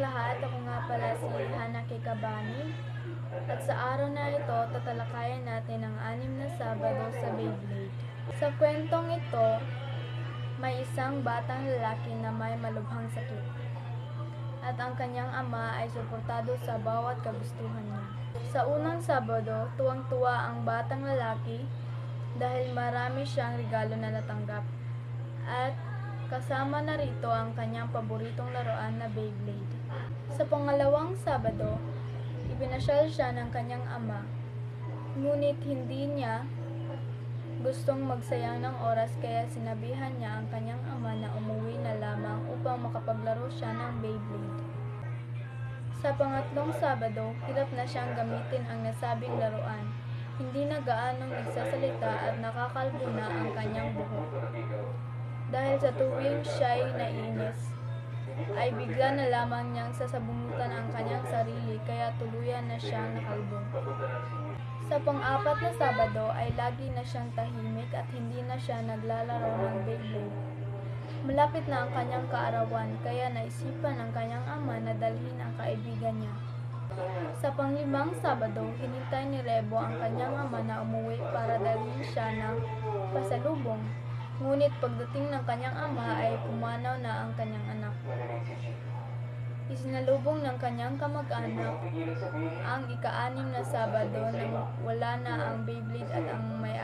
lahat. Ako nga pala si Hana Kikabani. At sa araw na ito, tatalakayan natin ang anim na Sabado sa Beyblade. Sa kwentong ito, may isang batang lalaki na may malubhang sakit. At ang kanyang ama ay suportado sa bawat kagustuhan niya. Sa unang Sabado, tuwang-tuwa ang batang lalaki dahil marami siyang regalo na natanggap. Kasama na rito ang kanyang paboritong laruan na Beyblade. Sa pangalawang Sabado, ipinasyal siya ng kanyang ama. Ngunit hindi niya gustong magsayang ng oras kaya sinabihan niya ang kanyang ama na umuwi na lamang upang makapaglaro siya ng Beyblade. Sa pangatlong Sabado, hirap na siyang gamitin ang nasabing laruan. Hindi na gaanong nagsasalita at nakakalbo na ang kanyang buhok. Dahil sa tuwing siya'y nainis, ay bigla na lamang niyang sasabunutan ang kanyang sarili kaya tuluyan na siyang nakalbong. Sa pang-apat na Sabado ay lagi na siyang tahimik at hindi na siya naglalaro ng Beyblade. Malapit na ang kanyang kaarawan kaya naisipan ng kanyang ama na dalhin ang kaibigan niya. Sa panglimang Sabado, hinintay ni Rebo ang kanyang ama na umuwi para dalhin siya ng pasalubong. Ngunit pagdating ng kanyang ama ay pumanaw na ang kanyang anak. Isinalubong ng kanyang kamag-anak ang ika-anim na Sabado nang wala na ang Beyblade at ang nito.